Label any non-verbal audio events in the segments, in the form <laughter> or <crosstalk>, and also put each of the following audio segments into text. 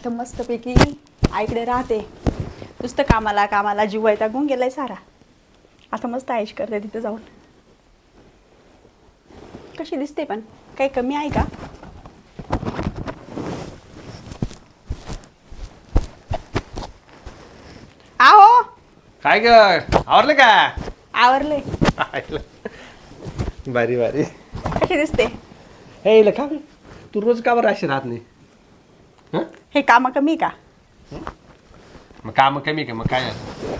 आता मस्तपैकी आईकडे राहते. नुसतं कामाला कामाला जीव वैतागून गेलाय सारा. आता मस्त आयुष करते तिथे जाऊन. कशी दिसते पण? काही कमी आहे का? आहो! काय ग? आवरलं का? आवरले. भारी भारी. कशी दिसते? हे बे? तू रोज का बरं अशी राहत नाही? हं? हे काम कमी का? मग काम कमी का? मग काय? झालं?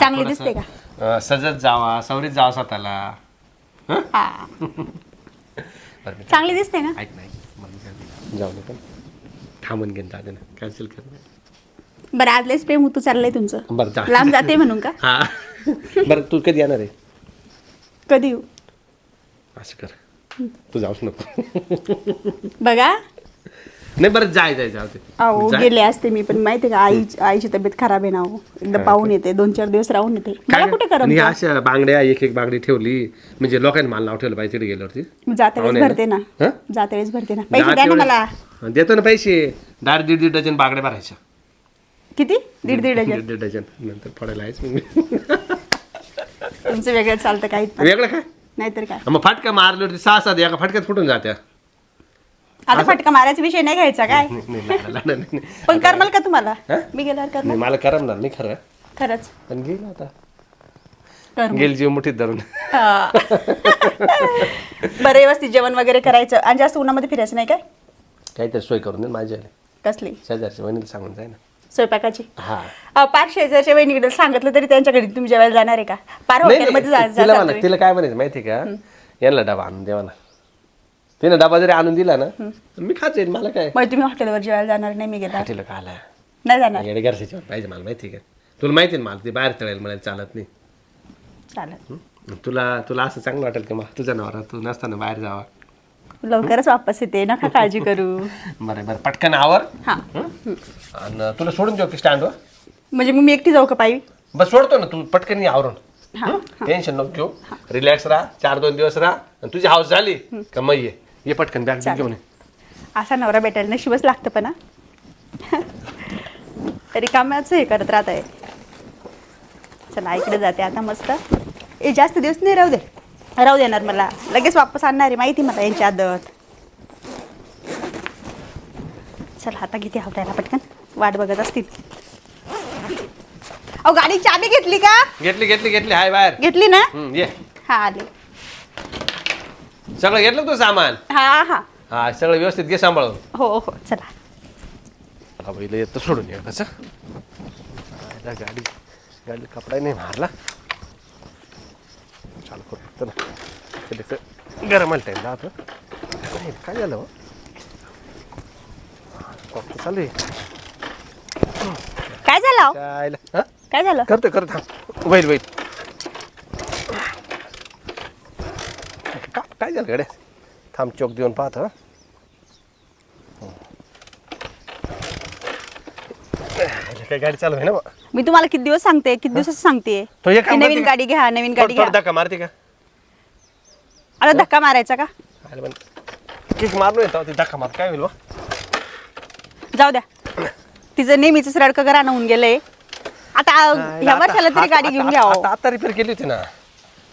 चांगली थोडंसं, दिसते का? अं, सजत जावा सवरीत जावा स्वतःला. हं? हा. बरं मी चांगली दिसते ना? ऐक नाही जाऊ पण. थांबून घेऊन जाते ना. कॅन्सल कर बरं आजलेच प्रेम तू चाललंय तुमचं. बरं जा. लांब जाते म्हणून का? हा. बरं तू कधी येणार आहे? कधी येऊ? असं कर. तू जाऊच नको. बघा. नाही बरं जाय जाय जाऊ दे. अहो जाय. गेले असते मी पण माहिती का आई आईची तब्येत खराब आहे ना अहो. एकदा पाहून येते दोन चार दिवस राहून येते. मला कुठे आणि करत अशा बांगड्या एक एक बांगडी ठेवली म्हणजे लोकांनी मला नाव ठेवलं पाहिजे तिथे गेल्यावरती. जाते वेळेस पाहुणे? भरते ना. हं? जाते वेळेस भरते ना. पैसे द्या ना मला. हं, देतो ना पैसे. दार दीड दीड डझन बांगड्या भरायच्या. किती? दीड दीड हजार दीड दीड डझन. नंतर पडायला आहेच मग तुमचं वेगळं चालतं काही नाही. वेगळं काय? नाहीतर काय? मग फटका मारल्यावरती सहा सात एका फटक्यात फुटून जात्या. आता फटका मारायचा विषय नाही घ्यायचा काय? नाही, नाही, नाही, नाही, नाही, नाही. पण करमाल का तुम्हाला? हं? मी गेल्यावर करमाल. नाही मला करमणार नाही खरं. खरंच. पण गेलं आता. करमाल. गेल जीव मुठीत धरून. हा. बरं व्यवस्थित जेवण वगैरे करायचं. आणि जास्त उन्हामध्ये फिरायचं नाही काय? काहीतरी सोय करून दे माझ्या कसली? शेजारच्या वहिनीला सांगून जाय ना. स्वयंपाकाची? हा. अहो, पार शेजारच्या वहिनीकडे सांगितलं तरी त्यांच्या घरी तुम्ही जेवायला जाणार आहे का? पार नाही, हॉटेलमध्ये नाही, जा- तिला जाता काय म्हणायचं माहिती का? यांना डबा आणून देवा ना तिने डबा जरी आणून दिला ना मी जाईन मला काय? मग तुम्ही हॉटेलवर जेवायला जाणार नाही मी गेला का आला नाही जाणार. येडे पाहिजे मला माहिती का? तुला माहिती ना मला ते बाहेर तळायला मला चालत नाही. चालेल. हं? तुला तुला असं चांगलं वाटेल का मग? तुझ्या नवरा तू नसताना बाहेर जावा. लवकरच वापस येते नका काळजी <laughs> करू. बरं बरं पटकन आवर. हा. हं? आणि तुला सोडून देऊ की स्टँडवर म्हणजे मग मी एकटी जाऊ का पायी? बस सोडतो ना तू पटकन ये आवरून. हा टेन्शन नको घेऊ. रिलॅक्स राहा चार दोन दिवस राहा आणि तुझी हाऊस झाली का मग ये. ये पटकन बॅग. घेऊन ये. असा नवरा भेटायला नशीबच लागतं पण हा. तरी कामाचं हे करत राहत आहे चला इकडे जाते आता मस्त. ए जास्त दिवस नाही राहू दे. राहू देणार मला. लगेच वापस आणणार आहे माहिती मला यांची आदत. चला आता किती हवतायला पटकन. वाट बघत असतील. अहो गाडी चाबी घेतली का? घेतली घेतली घेतली. हाय बाहेर. घेतली ना? हं, ये. हा आली. सगळं घेतलं तू सामान? हा हा हा. सगळं व्यवस्थित घे सांभाळून. हो हो चला. मला पहिलं येतं सोडून ये कसं? गाडी गाडी कपडा नाही मारला. चालू करू ना गरम टाईम राहतो नाही, काय झालं हो? कॉक चालू आहे. काय झालं अहो? चायला हा? काय झालं? करतो करतो. थांब वैल वैल गड्या थांब चोक देऊन पाहत हं. काय गाडी चालू आहे ना? मी तुम्हाला किती दिवस सांगते? किती दिवसाचं सांगते? तो हे काम की नवीन करते का? गाडी घ्या नवीन गाडी थोडं- घ्या. थोडं धक्का मारते का? आता धक्का मारायचा का? पण किक मारून येतो ते धक्का मार काय होईल बुवा? जाऊ द्या. तिचं नेहमीच रडकं घरानं होऊन गेलंय. आता ह्या वर्षाला तरी गाडी घेऊन आता- घ्या आता आता रिपेअर केली होती ना.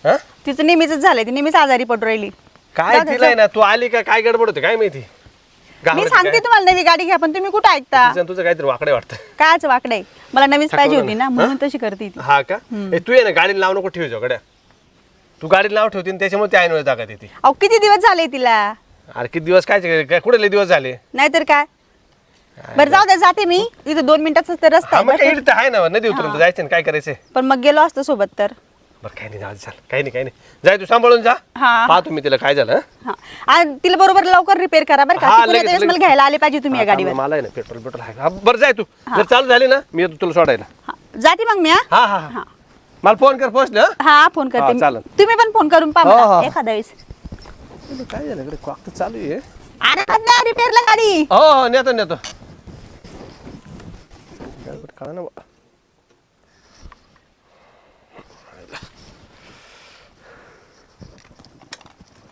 हं? तिचं नेहमीच झालंय ती नेहमीच आजारी पडू राहिली. काय जाऊ दे, तिला आहे ना तू आली का काय गडबड होते काय माहिती? मी सांगते काय? तुम्हाला नवी गाडी घ्या पण तुम्ही कुठं ऐकता? तिचं आणि तुझं काहीतरी वाकडे वाटतं. कायच वाकडे मला नवीच पाहिजे होती ना. म्हणून तशी करते ती. हा का? ए, तू ये ना गाडीला नाव नको ठेवू गड्या तू गाडीला नाव ठेवते आणि त्याच्यामुळे ते ऐन जागा येते. अहो किती दिवस झाले तिला? अरे किती दिवस काय काय कुठले दिवस झाले? नाहीतर काय? बरं जाऊ द्या जाते मी. इथं दोन मिनिटाचा तर रस्ता हा आहे मग ना नदी उतरून जायचं ना काय करायचंय? पण मग गेलो असतो सोबत तर. बरं काही नाही दे, चाल. काही नाही काही नाही. जाय तू सांभाळून जा. हा. पाहतो मी तिला काय झालं हं? हा. आणि तिला बरोबर लवकर रिपेअर करा बरं का. हा, तिकडे लगेच- त्यावेळेस मला लगेच. घ्यायला आले पाहिजे तुम्ही या हा, गाडीवर. मला आहे ना पेट्रोल पेट्रोल आहे? हा, बरं जाय तू. जर चालू झाली ना मी येतो तुला सोडायला. हा, जाते मग मी हा? हा हा हा. मला फोन कर पोहोचले हं? हा फोन हा, करते चालेल. तुम्ही पण फोन करून हो, पहा हो. मला एखाद्या वेळेस. तुला काय झालं इकडे? क्वाक तर चालू आहे. अरे रिपेअरला गाडी. हो हो नेतो नेतो. कळा ना बुवा.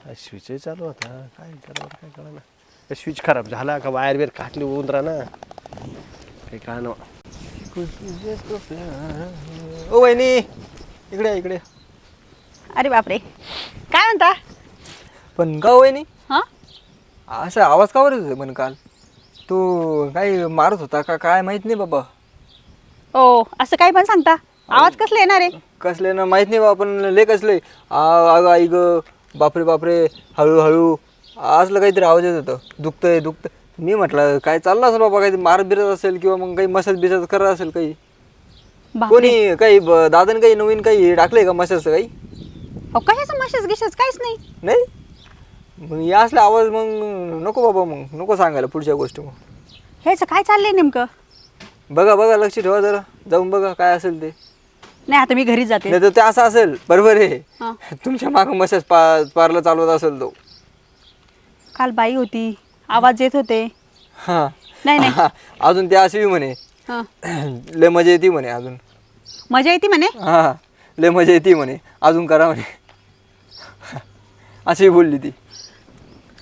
काय स्विच चालू होता. काय गडबड काय कळा ना स्विच खराब झाला का वायर बिर काटली उंदरा ना काही काय ना ओ वहिनी इकडे इकडे. अरे बापरे. काय म्हणता? पण का हो वहिनी? हां? असा आवाज का बरं म्हण काल? तू काही मारत होता का काय माहीत नाही बाबा. ओ असं काय पण सांगता? आवाज कसला येणार? आहे कसले ना माहीत नाही बाबा पण ले कसले. आई ग बापरे बापरे हळूहळू. असलं काहीतरी आवाज येत होतं. दुखतंय दुखतंय. मी म्हटलं काय चाललं असेल बाबा काही मारत बिरत असेल किंवा मग काही मसाज बिसाज करत असेल काही? बापरे. कोणी काही ब- दादाने काही नवीन काही टाकलंय का मसाजचं काही? अहो कशाचं गिशेच काहीच नाही. नाही? मग या असला आवाज मग नको बाबा मग. नको सांगायला पुढच्या गोष्टी मग. ह्याचं काय चाललंय नेमकं? बघा बघा लक्ष ठेवा जरा. जाऊन बघा काय असेल ते. नाही आता मी घरीच जाते. नाही तर ते असं असेल बरोबर आहे. तुमच्या मागं मसाज पार्लर चालवत असेल तो. काल बाई होती. आवाज येत होते. हां. नाही नाही. हा, अजून ते अशी म्हणे. हां. <clears throat> लय मजा येते म्हणे अजून. मजा येते म्हणे? हा. लय मजा येते म्हणे. अजून करा म्हणे. <laughs> अशी बोलली ती.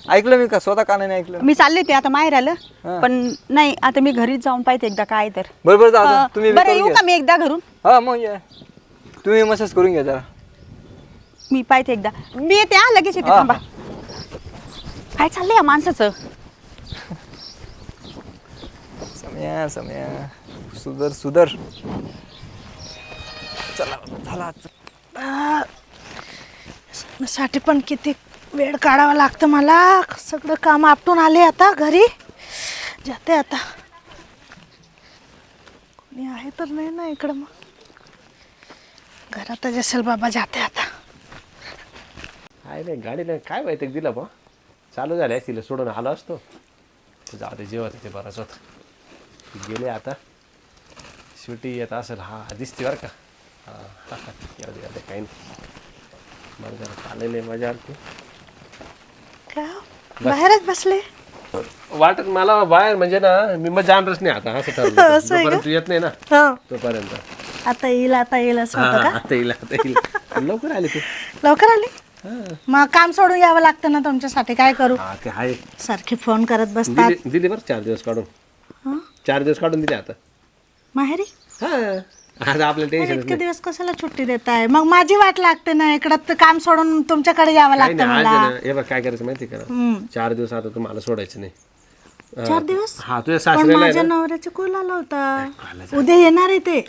ऐकलं मी का? स्वतः कानाने ऐकलं? मी चालले ते आता माहेर आलं हां. पण नाही आता मी घरीच जाऊन पाहिजे एकदा काय तर. बरोबर जा अं, आता, तुम्ही बरं येऊ. का मी एकदा घरून? हा मग या. तुम्ही मसाज करून घ्या जरा. मी पाहिजे एकदा. मी येते हा लगेच येते हा. थांबा. काय चाललंय या माणसाचं? समया समया. सुधर सुधर. चला झाला साठी पण किती वेळ काढावा लागतं मला. सगळं काम आपटून आले आता घरी. जाते आता. कोणी आहे तर नाही ना इकडं मग. घरातच असेल बाबा जाते आता. आहे नाही. गाडीला काय माहिती दिलं बा? चालू झाले तिला सोडून आलो असतो. जाऊ दे जेवत ते बरंच होत गेले आता. शेवटी येत असेल. हा दिसते बरं का. हा येऊ दे काही नाही. बरं जरा आहे मजा आली का? बाहेरच बसले? वाटत मला बाहेर म्हणजे ना मी मग जाणच नाही आता असं ठरलं. <laughs> असं आहे का? जोपर्यंत तू येत नाही ना हो. तोपर्यंत. आता येईल आता येईल असं होतं का? आता येईल आता येईल. लवकर आली तू. <laughs> लवकर आली? हा. मग काम सोडून यावं लागतं ना तुमच्यासाठी काय करू? हा ते आहे. सारखे फोन करत बसतात. दिली दिली बरं चार दिवस काढून. हं? चार दिवस काढून दिले आता. माहेरी? हा. आपल्याला टेन्शन इतके दिवस कशाला सुट्टी देत आहे मग माझी वाट लागते ना इकडं तर काम सोडून तुमच्याकडे यावं काही लागतं नाही आज मला. आहे ना हे बघ काय करायचं माहिती आहे का? हम्म. चार दिवस आता तुम्हाला सोडायचं नाही. चार दिवस? हा तुझ्या पण सासऱ्याला आहे माझ्या ना नवऱ्याचा कॉल आला होता? उद्या येणार आहे ते.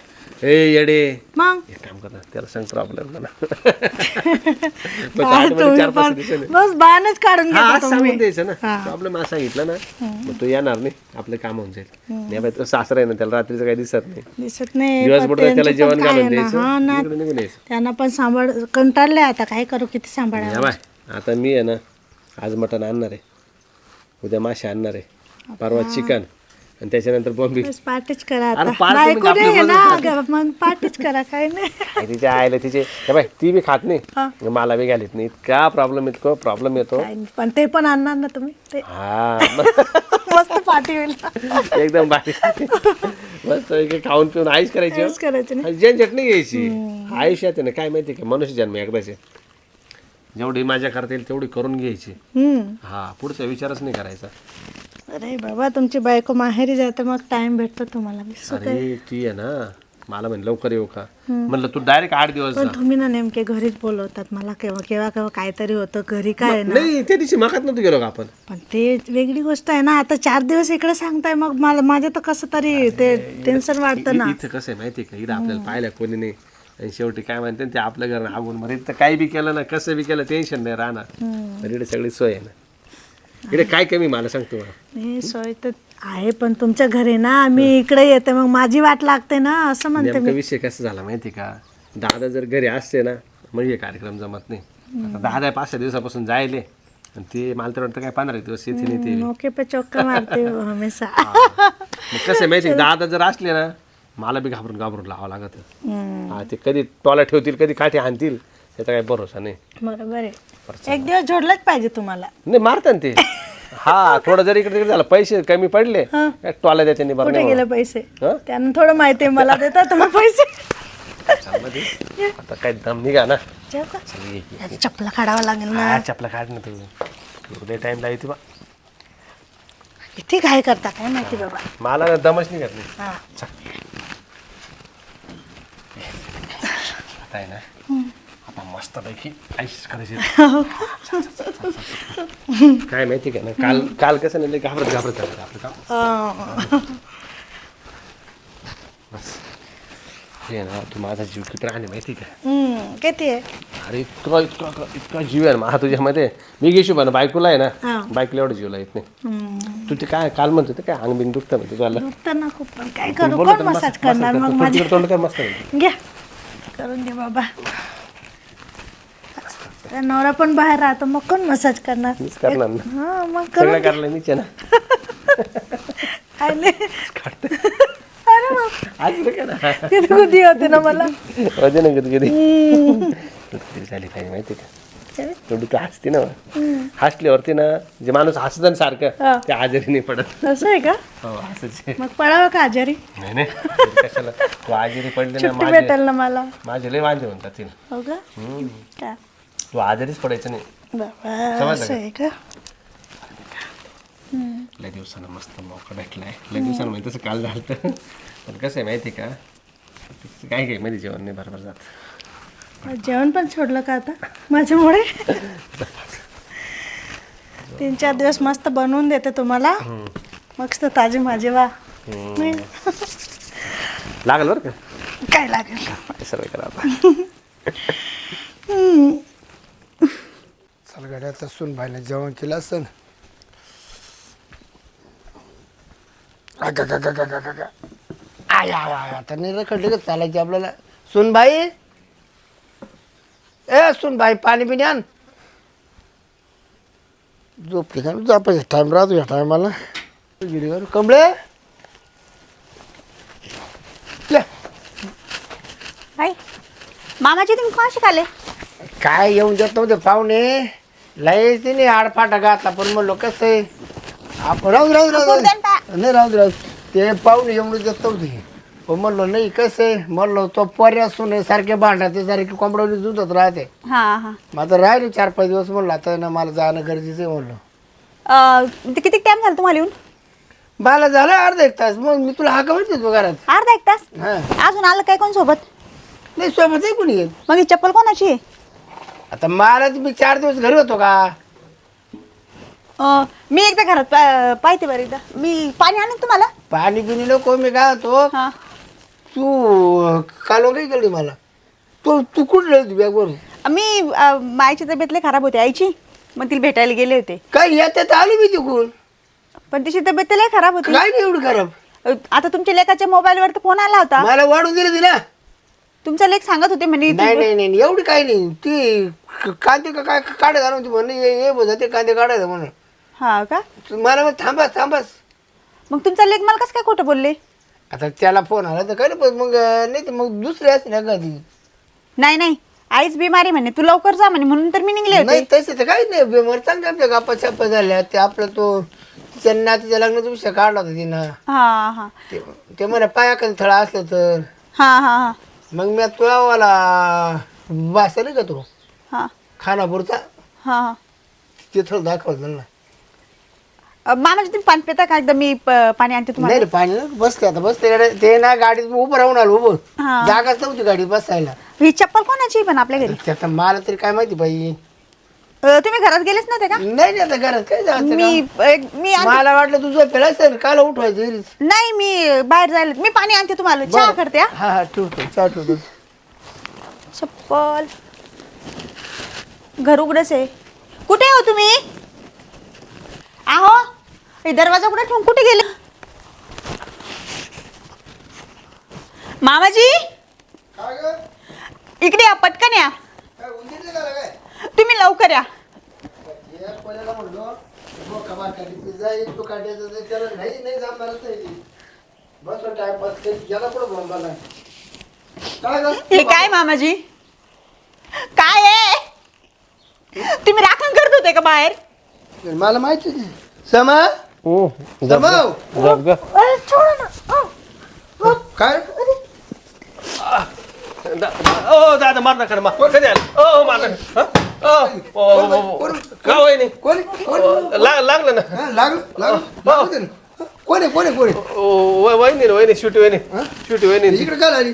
ए येडे. मग? एक काम कर ना त्याला सांग <laughs> प्रॉब्लेम चार पाच दिवसांनी. बस बाणच काढून हा घेता आज तुम्ही. सांगून द्यायचं ना. प्रॉब्लेम आज सांगितलं ना मग तो येणार नाही आपलं काम होऊन जाईल. नाही बाई तो सासरा आहे ना त्याला रात्रीचं काही दिसत नाही. दिसत नाही दिवसभर त्याला जेवण काय घालून आहे ना, हा द्यायचं ना. इकडे निघून यायचं. त्यांना पण सांभाळ कंटाळले आता काय करू किती सांभाळा या बाय आता मी आहे ना आज मटण आणणार आहे. उद्या मासे आणणार आहे. परवा चिकन. आणि त्याच्यानंतर बॉम्बी बस पाठच करा अरे म्हणजे बायको नाही ग- मग पाठच करा काय नाही. तिच्या आईला तिचे हे ती बी खात नाही. मला बी घालीत नाही. इतका प्रॉब्लेम इतकं प्रॉब्लेम येतो. काय नाही. पण ते पण आणणार ना तुम्ही? ते हा. मस्त पाठी होईल. एकदम भारी. मस्त खाऊन पिऊन आईच करायची करायचं नाही जेन चटणी घ्यायची. आयुष्यात आहे ना काय माहिती का मनुष्य जन्म एकदाच जेवढी मजा करता येईल तेवढी करून घ्यायची. हम्म. हा पुढचा विचारच नाही करायचा. अरे बाबा तुमची बायको माहेरी जाते मग टाइम भेटतो तुम्हाला. अरे ती आहे ना मला म्हण लवकर येऊ का? म्हणलं तू डायरेक्ट आठ दिवस जा. पण तुम्ही ना नेमके घरीच बोलवतात मला केव्हा केव्हा केव्हा काहीतरी होतं घरी काय आहे ना? नाही त्या दिवशी मकात नव्हतं गेलो का आपण? पण ते वेगळी गोष्ट आहे ना आता चार दिवस इकडे सांगताय मग मला माझं तर कसं तरी ते टेन्शन वाटतं ना. इ- इथं कसं आहे माहिती आहे का? इथं आपल्याला पाहिलं कोणी नाही. आणि शेवटी काय म्हणते ते आपल्या घर आगून मध्ये तर काही बी केलं ना कसं बी केलं टेन्शन नाही राहणार. पण इकडे सगळी सोय आहे ना. इकडे काय कमी मला सांगतो मला. नाही सोय तर आहे पण तुमच्या घरी ना मी इकडे येते मग माझी वाट लागते ना असं म्हणते नेमका विषय कसा झाला माहिती का? दादा जर घरी असते ना मग हे कार्यक्रम जमत नाही. आता दहा दहा पाच सहा दिवसापासून जायले आणि ते मला तर वाटतं काय पंधरा दिवस येते नाही ते मौके पे चौका मारते हो हमेशा. मग कसं आहे माहिती का, दादा जर असले ना मला बी घाबरून घाबरून लावावं लागत. हा ते कधी टॉला ठेवतील कधी काठी आणतील त्याचा काही भरोसा नाही. बरोबर आहे. एक दिवस जोडलाच पाहिजे तुम्हाला. नाही मारतात ते. <laughs> हा थोडं जरी इकडे तिकडे झालं पैसे कमी पडले काय टॉला द्या त्यांनी बरं कुठे नाही गेले पैसे? हं? त्यांना थोडं माहिती आहे मला देता तुम्ही पैसे. आता काय दम निघा ना. जाऊ का. याची चपला काढावं लागेल ना. हा चपला काढ ना तू. उद्या टाइम लावते बा. किती घाई करता काय माहिती बाबा? मला ना दमच नाही घातली हा. आता आहे ना. आता मस्त पैकी आईस करायची <laughs> काय माहिती का? ना काल काल कसं नाही लय घाबरत घाबरत झालं आपलं काम बस. हे ना तू माझा जीव किती राहणे माहिती का? हम्म, किती आहे? अरे इतका इतका इतका- जीव आहे ना माझा तुझ्यामध्ये मी घेशील पण बायकोला आहे. ना बायकोला एवढं जीवला येत नाही. हम्म, तू ते काय काल म्हणतो ते काय अंग बिंग दुखतं म्हणते तुला? दुखतं ना खूप पण काय करू? कोण मसाज करणार? मग माझे तोंड काय मस्त आहे. घ्या. करून दे बाबा. नवरा पण बाहेर राहतो मग कोण मसाज करणार? मीच करणार ना. हा मग सगळं करायला मीच आहे ना आले अरे बाप आज का ना. किती होते ना मला. होते ना कधी कधी कधी झाली पाहिजे माहिती का? तेवढी तू हसते ना. हसल्यावरती ना जे माणूस हसत ना हा. सारखं ते आजारी नाही पडत. असं आहे का? हो मग पडावं का आजारी? नाही नाही. कशाला? तू आजारी पडले ना सुट्टी माझे भेटेल ना मला. माझे लय वांदे म्हणतात तिला हो का? हम्म. तू आजारीच पडायचं नाही. बाबा समजलं असं आहे का? लय दिवसानं मस्त मौका भेटलाय. लय दिवसानं माहिती तसं काल झालं तर पण कसं आहे माहिती आहे का? काय काय मध्ये जेवण नाही बरोबर जात. जेवण पण सोडलं का आता? माझ्यामुळे? तीन चार दिवस मस्त बनवून देते तुम्हाला. मस्त ताजे माझे वा. नाही. लागल बरं का? काय लागेल? सर्व करा आता. तर सून भाईने जेवण केलं असं आय आता नाही रखडले का चालायची आपल्याला? सुन भाई ए सुन भाई पाणी पिणी आण. झोप ठिकाणी झोपायचा टाइम राहतो या टायमाला. गिरीवर कमळे. ले. काय मामाची तुम्ही कशी खाले काय येऊन नव्हते पाहुणे? लय तिने आडफाटा घातला पण म्हणलो कसं आहे? आपण राहू राहू आपण नाही राहू दे, राहू दे. ते पाहुणे येऊन देत पण म्हणलो नाही कसं आहे? म्हणलो तो पर्या सुने सारखे भांडा ते सारखे कोंबडवली जुतत राहते. हा हा. मग आता राहिले चार पाच दिवस म्हणलं आता ना मला जाणं गरजेचं आहे म्हणलं. अं, ते किती टाइम झाला तुम्हाला येऊन? मला झालं अर्धा एक तास. मग मी तुला हाका म्हणते तू घरात. अर्धा एक तास? हा. अजून आलं काय कोण सोबत? नाही सोबत आहे कुणी येत. मग ही चप्पल कोणाची आहे? आता मला मी चार दिवस घरी होतो का? अं, मी एकदा घरात पा- पाहते बरं एकदा. मी पाणी आणू का तुम्हाला? पाणी पिणी नको मी काय होतो हा. तू कालो काही केली मला. तू तू कुठे राहिली बॅगवरून? मी अं, मायची तब्येत लय खराब होती आईची. मग तिला भेटायला गेले होते. काय येतात आलो मी तिकून पण तिची तब्येत लय खराब होती. काय नाही एवढं खराब? अं, आता तुमच्या लेखाच्या मोबाईलवर तर फोन आला होता. मला वाढून दिली ती ना. तुमचा लेख सांगत होते म्हणे नाही नाही नाही एवढी काही नाही. ती कांदे का काय काढत आणून ती म्हणून ये ये बोलत ते कांदे काढायचं म्हणून हा का? तू मला मग थांबास थांबास मग तुमचा लेख मला कसं काय खोटं बोलले? आता त्याला फोन आला तर काय नाही, पण मग नाही तर मग दुसरी असते ना कधी. नाही नाही. आईच बिमारी म्हणे. तू लवकर जा म्हणे. म्हणून तर मी निघले नाही तसे तर काहीच नाही. बेमार चांगल्या आपल्या गप्पा छप्पा झाल्या. ते आपलं तो तिच्या नातीच्या लग्नाचा विषय काढला होता तिनं. हा हा. ते ते म्हणा पायाखाली थळा असलं तर. हा हा हा. मग मी तुला वाला वासा नाही का तो? हा. खानापूरचा? हा. ते थोडं दाखवलं ना अं, मामाजी तुम्ही पाणी पिता का? एकदा मी प- पाणी आणते तुम्हाला. नाही रे पाणी नाही, बसते आता बसते गाडी ते ना गाडीत उभं राहून आलो उभं हा. जागाच नव्हती गाडीत बसायला. ही चप्पल कोणाची पण आपल्या घरी? मला तरी काय माहिती बाई. अं, तुम्ही घरात गेलेच नव्हते का? नाही नाही आता घरात काय जायचं मी का? एक- मी आण- मला वाटलं तुझं पेला सर काल उठवायचं घरीच. नाही मी बाहेर जायला मी पाणी आणते तुम्हाला. चहा बरं. करते हा? हा हा ठेवतो चहा ठेवतो. चप्पल. घर उघडच आहे. कुठे हो तुम्ही? आहो हे दरवाजा कुठे ठेवून कुठे गेले? मामाजी? इकडे या पटकन या. तुम्ही लवकर या. हे काय मामाजी? काय आहे तुम्ही राखण करत होते का बाहेर? मला माहिती नाही. समा? अ, काय? ओ दादा मार नका ना, मार. कधी आलं? ओ मार नका. हं? वहिनी? कोणी? लागलं ना? हा, लागलं लागलं. ना. कोण कोण कोण वहिनी रे, वहिनी शेवटी वहिनी. शेवटी वहिनी. इकडे काय आली?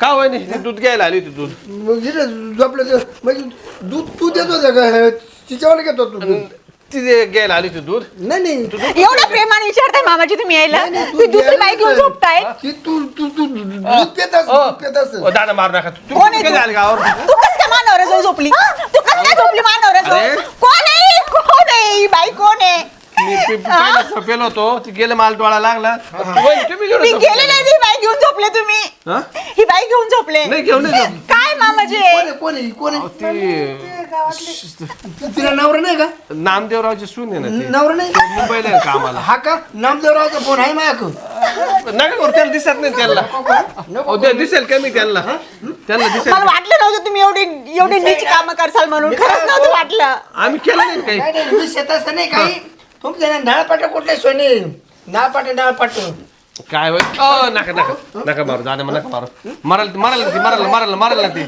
का वहिनी? ती दूध घ्यायला आली होती दूध. मग इकडे झोपलं ते म्हणजे दूध तू देत होता का? तिच्यावर घेत होतो तू ती जे घ्यायला आली होती दूध. नाही नाही. एवढं प्रेमाने विचारताय मामाजी तुम्ही यायला? नाही, तू तुम्ही दुसरी द्यायला बाई घेऊन नाही. झोपताय ती तू तू तू दूध पेत असेल, दूध पेत असेल. ओ, दादा मारू नका. आहे? आली गावावर? तू कस काय मानवर जाऊ झोपली? तू काय झोपली अरे. जाऊ कोण आहे? कोण आहे? ही बाई कोण आहे? मी पि- पहिला पेलो होतो ती गेलं मला डोळा लागला. वहिनी, तुम्ही घेऊन मी झोपले. गेले नाही ही बाई घेऊन झोपले तुम्ही. हा? ही बाई घेऊन झोपले. नाही घेऊन नाही झोपली. काय मामाजी कोण आहे कोण आहे कोण आहे? तिला नवरा नाही का? नामदेवरावची सून आहे ना ती. नवरा नाही मुंबईला आहे कामाला हा का? नामदेवरावचा फोन आहे माझ्याकडं. नका करू त्याला दिसत नाही त्याला अहो, ते दिसेल कमी त्यांना? त्यांना दिसेल मला वाटलं नव्हतं तुम्ही एवढी एवढी नीच कामं करसाल म्हणून. खरंच नव्हतं वाटलं. आम्ही केलं नाही काही. नाही नाही मी शेतात असं नाही काही तुमच्या ना नाळपाट कुठले सोने? नाळपाट नाळपाट काय होय? अ, नका नका नका मारू दादा नका मारू. मराल मराल ती मराल मराल मराल ना ती.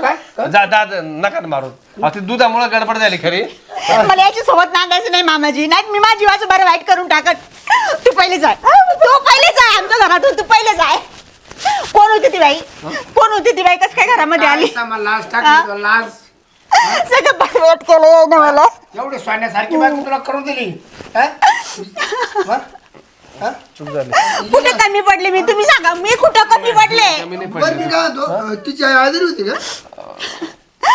काय? जा दादा नका ना मारू. अहो, ती दुधामुळे गडबड झाली खरी. मला याची सोबत नांदायचं नाही मामाजी. नाही मी माझ्या जीवाचं बरं वाईट करून टाकत. तू पहिले जाय तू पहिले जाय आमच्या घरातून. तू पहिले जाय कोण होती ती बाई? कोण होती ती बाई? कस काय घरामध्ये आली? लाज टाकली तुला, लाज सगळं केलं यानं मला. एवढे सोन्यासारखी बायको तुला करून दिली. हा? वा? हा? चूक झाली. कुठे कमी पडले मी? तुम्ही सांगा मी कुठं कमी पडले? कमी नाही बरं मी पडली काय म्हणतो, अं, तिची आई आजारी होती का?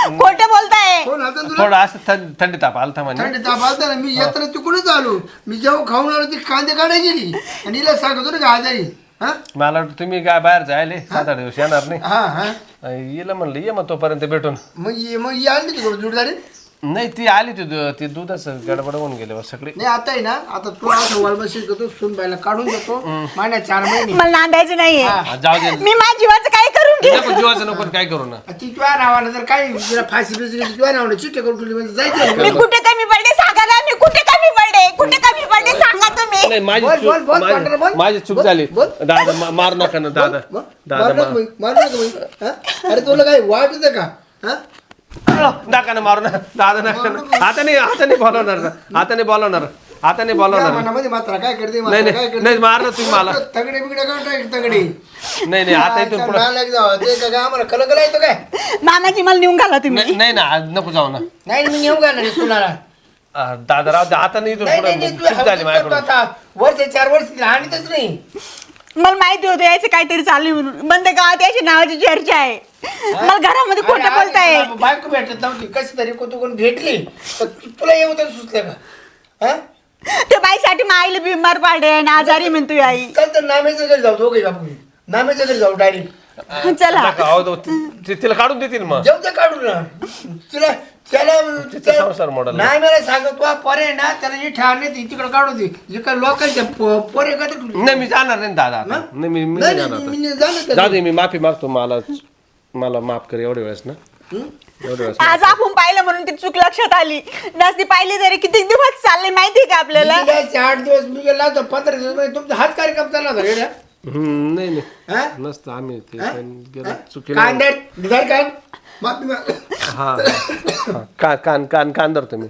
खोटे बोलताय. कोण आता तुला? थोडं असं थंड थंडी ताप आलता म्हणे. थंडी ताप आलता ना मी येताना तिकडूनच आलो. मी जेव्हा खाऊन आलो ती कांदे काढाय गेली. आणि हिला सांगतो ना का आजारी. हा? मला वाटतं तुम्ही काय बाहेर जायले सात आठ दिवस येणार नाही. हा हा. येलं म्हणलं ये मग तोपर्यंत भेटून. मग ये- मग ही आणली तिकडे जुडदारी नाही ती आली ती दु- ती दुधाचं गडबड होऊन गेले बा सगळी. नाही आता आहे ना आता तू असं वळबशी करतो सून बायला काढून देतो. महिन्या चार महिने. मला नांदायचं नाहीये. हा, जाऊ दे. मी माझ्या जीवाचं काय करून घे नको जीवाचं नको काय करू ना. ती तुझ्या नावानं जर काही तिला फाशी बिशी गेली तुझ्या नावानं चिठ्ठी करून ठेवली म्हणजे जायचं मी कुठे कमी पडले सांगा ना मी कुठे कमी पडले कुठे कमी पडले सांगा तुम्ही नाही माझी बोल, चूक बोल, माझी- पांढरं बोल. माझी चूक बोल, झाली. बोल. दादा मा- मार नका ना दादा. दादा मारणार मा- का बाई? मारणार का बाई? हा? अरे तुला काय वाटत का? हा? नका ना मारू ना. दादा नका ना. हाताने हाताने बोलवणार ना. हाताने बोलवणार. बोलवणार. मनामध्ये मात्र काय करते नाही मात्र काय नाही करते? नाही मारणार तुम्ही मला. तगडे बिगडे काय तगडे. नाही नाही आता इथून पुढं नालायक जावं ते का काय आम्हाला कलकल येतो काय? मामाजी मला नेऊन घाला तुम्ही. नाही नाही ना आज नको जाऊ ना. नाही मी नेऊ का नाही आ, दादा राव आता नाही इथून नाही नाही नाही, पुढे तू चूक झाली माझ्याकडून. आता. वर्ष चार वर्ष तिला आणतच नाही. मला माहिती होतं यायचं काहीतरी चालू आहे म्हणून. बंद गावात याची नावाची चर्चा आहे. मला घरामध्ये खोटं अरे, बोलताय. तुला बायको भेटत नव्हती. कशी तरी कोण कोण भेटली? तर तु- तुला येऊ तर सुचलं का? हा? त्या बाईसाठी मग आईला बिमार पाडे आणि आजारी म्हणतोय आई. चल तर नामेच्या घरी जाऊ दोघे बापू नामेच्या घरी जाऊ डायरेक्ट. <laughs> चला. नका, अहो, तो- ति- तिला काढून देतील मग. जाऊ ते काढून. ना तिला त्याला तिचा संसार मोडला. नाही मला सांगत तू पोरे ना त्याला इथे आणले तिकडे काढून दे. इकडे लोकांच्या पो- पोरे का नाही मी जाणार नाही दादा. आता. नाही मी मी नाही, नाही नाही, जाणार मी- आता. मी नाही जाणार त्याला. जाऊ दे मी माफी मागतो मला मला माफ कर एवढ्या वेळेस ना. एवढ्या वेळेस आज आपण पाहिलं म्हणून ती चूक लक्षात आली. नसती पाहिली तरी किती दिवस चालले माहिती का आपल्याला? आठ दिवस मी गेला होता पंधरा दिवस. मध्ये तुमचा हाच कार्यक्रम चालला होता रेड्या? हम्म, नाही नाही. हा? नसतं आम्ही ते पण गेलो. चुकीला कांद्यात निघाल काय माफी माग. हा. हा. का- कान कान कान धरतो मी.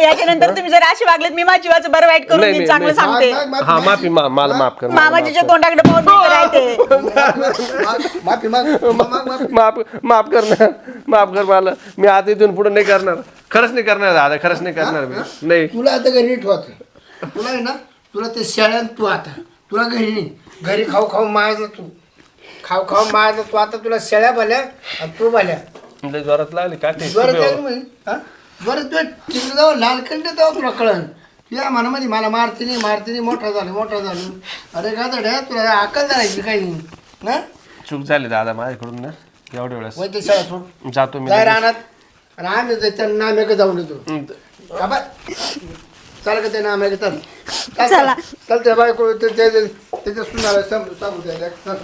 याच्यानंतर तुम्ही जर अशी वागलेत मी माझ्या जीवाचं बरं वाईट करून नाही, देईन नाही, चांगलं नाही. सांगते. माग- माग- हा माफी मा- मला माफ कर मला माफ मामाजीच्या कर. तोंडाकडे पाहून मी माग- माफी <laughs> माग माग- माग. माफ माफ कर ना. माफ कर मला. मी आता इथून पुढे नाही करणार. खरंच नाही करणार दादा खरंच नाही करणार मी. नाही. तुला आता घरी होत तुला आहे ना तुला ते शाळेत तू आता. तुला घरी नाही. घरी खाऊ खाऊ मायला तू. खाऊ खाऊ मायला तू. आता तुला शेळ्या भल्या आणि तू भल्या. लय जोरात लागली बरं काय मग, हा? बरं तू तिकडे जाऊ लालखंड जाऊ तुला कळण. या मनामध्ये मला मारती नाही मारती नाही मोठा झालं मोठा झालं. अरे का तर तुला अक्कल झाली काही ना चूक झाली दादा माझ्याकडून ना एवढ्या वेळेस. ते शाळा सोड. जातो मी जाय राहणार आणि आम्ही त्याच्या नाम्याकडे जाऊन येतो. हम्म. का चाल का ते ना आम्हाला चाल चाल, चला. चाल त्या बायको त्याच्या सुनाव्या सांगू सांगू द्यायला.